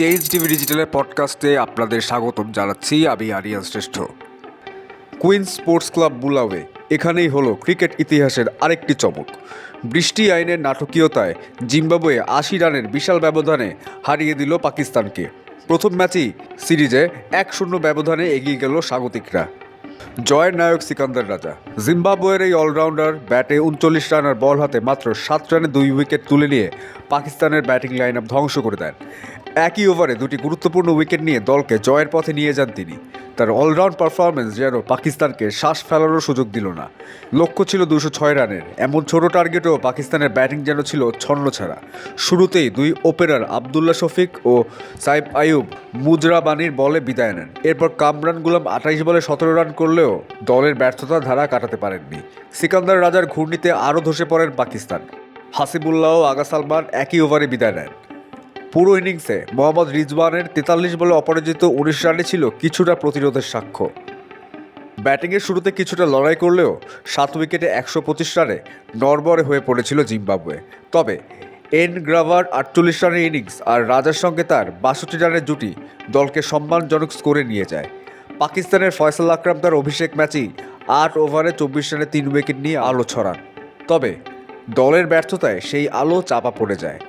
Change TV ডিজিটালের পডকাস্টে আপনাদের স্বাগতম জানাচ্ছি। আমি আরিয়ান শ্রেষ্ঠ। কুইন স্পোর্টস ক্লাব বুলাওয়ে এখানেই হলো ক্রিকেট ইতিহাসের আরেকটি চমক। বৃষ্টি আইনের নাটকীয়তায় জিম্বাবুয়ে আশি রানের বিশাল ব্যবধানে হারিয়ে দিল পাকিস্তানকে। প্রথম ম্যাচেই সিরিজে এক শূন্য ব্যবধানে এগিয়ে গেল স্বাগতিকরা। জয়ের নায়ক সিকান্দার রাজা। জিম্বাবুয়ের এই অলরাউন্ডার ব্যাটে উনচল্লিশ রানার বল হাতে মাত্র সাত রানে দুই উইকেট তুলে নিয়ে পাকিস্তানের ব্যাটিং লাইন আপ ধ্বংস করে দেন। একই ওভারে দুটি গুরুত্বপূর্ণ উইকেট নিয়ে দলকে জয়ের পথে নিয়ে যান তিনি। তার অলরাউন্ড পারফরমেন্স যেন পাকিস্তানকে শ্বাস ফেলারও সুযোগ দিল না। লক্ষ্য ছিল দুশো ছয় রানের। এমন ছোট টার্গেটও পাকিস্তানের ব্যাটিং যেন ছিল ছন্ন ছাড়া। শুরুতেই দুই ওপেনার আবদুল্লা শফিক ও সাইব আয়ুব মুজরা বানির বলে বিদায় নেন। এরপর কামরান গুলাম আঠাইশ বলে সতেরো রান করলেও দলের ব্যর্থতার ধারা কাটাতে পারেননি। সিকান্দার রাজার ঘূর্ণিতে আরও ধসে পড়েন পাকিস্তান। হাসিবুল্লাহ ও আগা সালমান একই ওভারে বিদায় নেন। পুরো ইনিংসে মোহাম্মদ রিজওয়ানের তেতাল্লিশ বলে অপরাজিত উনিশ রানে ছিল কিছুটা প্রতিরোধের সাক্ষ্য। ব্যাটিংয়ের শুরুতে কিছুটা লড়াই করলেও সাত উইকেটে একশো পঁচিশ রানে নরবরে হয়ে পড়েছিল জিম্বাবুয়ে। তবে এন গ্রাভার আটচল্লিশ রানের ইনিংস আর রাজার সঙ্গে তার বাষট্টি রানের জুটি দলকে সম্মানজনক স্কোরে নিয়ে যায়। পাকিস্তানের ফয়সাল আকরাম তার অভিষেক ম্যাচেই আট ওভারে চব্বিশ রানে তিন উইকেট নিয়ে আলো ছড়ান। তবে দলের ব্যর্থতায় সেই আলো চাপা পড়ে যায়।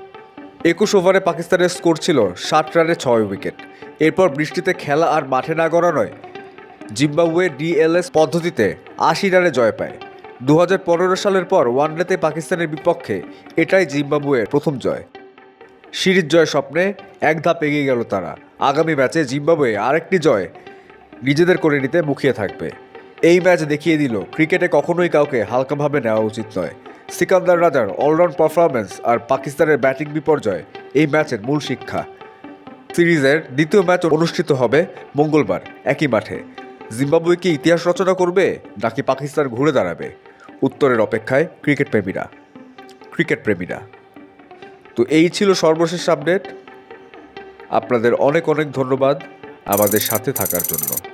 একুশ ওভারে পাকিস্তানের স্কোর ছিল ষাট রানে ছয় উইকেট। এরপর বৃষ্টিতে খেলা আর মাঠে না গড়ানোয় জিম্বাবুয়ে ডিএলএস পদ্ধতিতে আশি রানে জয় পায়। দু হাজার পনেরো সালের পর ওয়ানডেতে পাকিস্তানের বিপক্ষে এটাই জিম্বাবুয়ের প্রথম জয়। সিরিজ জয় স্বপ্নে এক ধাপ এগিয়ে গেল তারা। আগামী ম্যাচে জিম্বাবুয়ে আরেকটি জয় নিজেদের করে নিতে মুখিয়ে থাকবে। এই ম্যাচ দেখিয়ে দিল, ক্রিকেটে কখনোই কাউকে হালকাভাবে নেওয়া উচিত নয়। সিকান্দার রাজার অলরাউন্ড পারফরমেন্স আর পাকিস্তানের ব্যাটিং বিপর্যয়, এই ম্যাচের মূল শিক্ষা। সিরিজের দ্বিতীয় ম্যাচ অনুষ্ঠিত হবে মঙ্গলবার, একই মাঠে। জিম্বাবুয়ে কি ইতিহাস রচনা করবে, নাকি পাকিস্তান ঘুরে দাঁড়াবে? উত্তরের অপেক্ষায় ক্রিকেট প্রেমীরা। ক্রিকেট প্রেমীরা। তো এই ছিল সর্বশেষ আপডেট। আপনাদের অনেক অনেক ধন্যবাদ আমাদের সাথে থাকার জন্য।